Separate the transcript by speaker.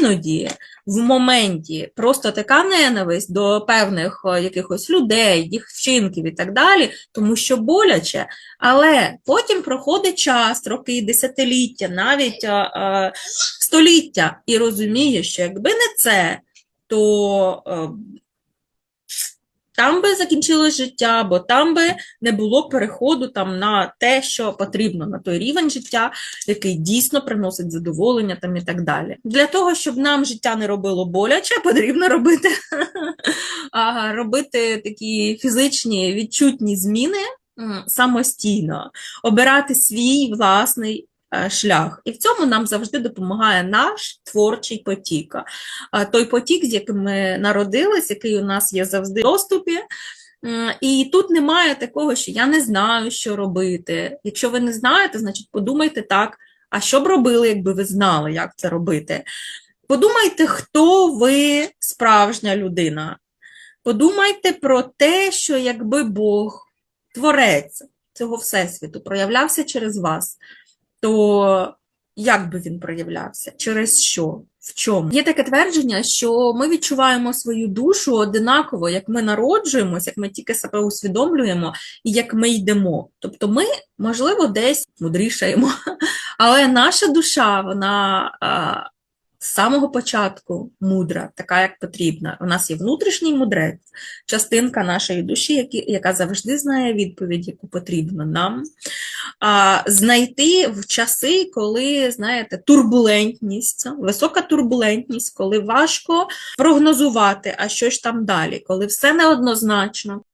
Speaker 1: іноді в моменті просто така ненависть до певних е, якихось людей, їх вчинків і так далі, тому що боляче, але потім проходить час, роки, десятиліття, навіть е, е, століття, і розуміє, що якби не це, то е, там би закінчилось життя, бо там би не було переходу там на те, що потрібно, на той рівень життя, який дійсно приносить задоволення там і так далі. Для того, щоб нам життя не робило боляче, потрібно робити, робити такі фізичні відчутні зміни самостійно, обирати свій власний шлях. І в цьому нам завжди допомагає наш творчий потік. Той потік, з яким ми народились, який у нас є завжди в доступі. І тут немає такого, що я не знаю, що робити. Якщо ви не знаєте, значить подумайте так, а що б робили, якби ви знали, як це робити. Подумайте, хто ви справжня людина. Подумайте про те, що якби Бог, творець цього Всесвіту, проявлявся через вас, то як би він проявлявся? Через що? В чому? Є таке твердження, що ми відчуваємо свою душу одинаково, як ми народжуємося, як ми тільки себе усвідомлюємо і як ми йдемо. Тобто ми, можливо, десь мудрішаємо, але наша душа, вона з самого початку мудра, така, як потрібна. У нас є внутрішній мудрець, частинка нашої душі, яка завжди знає відповідь, яку потрібно нам. А, знайти в часи, коли, знаєте, турбулентність, висока турбулентність, коли важко прогнозувати, а що ж там далі, коли все неоднозначно.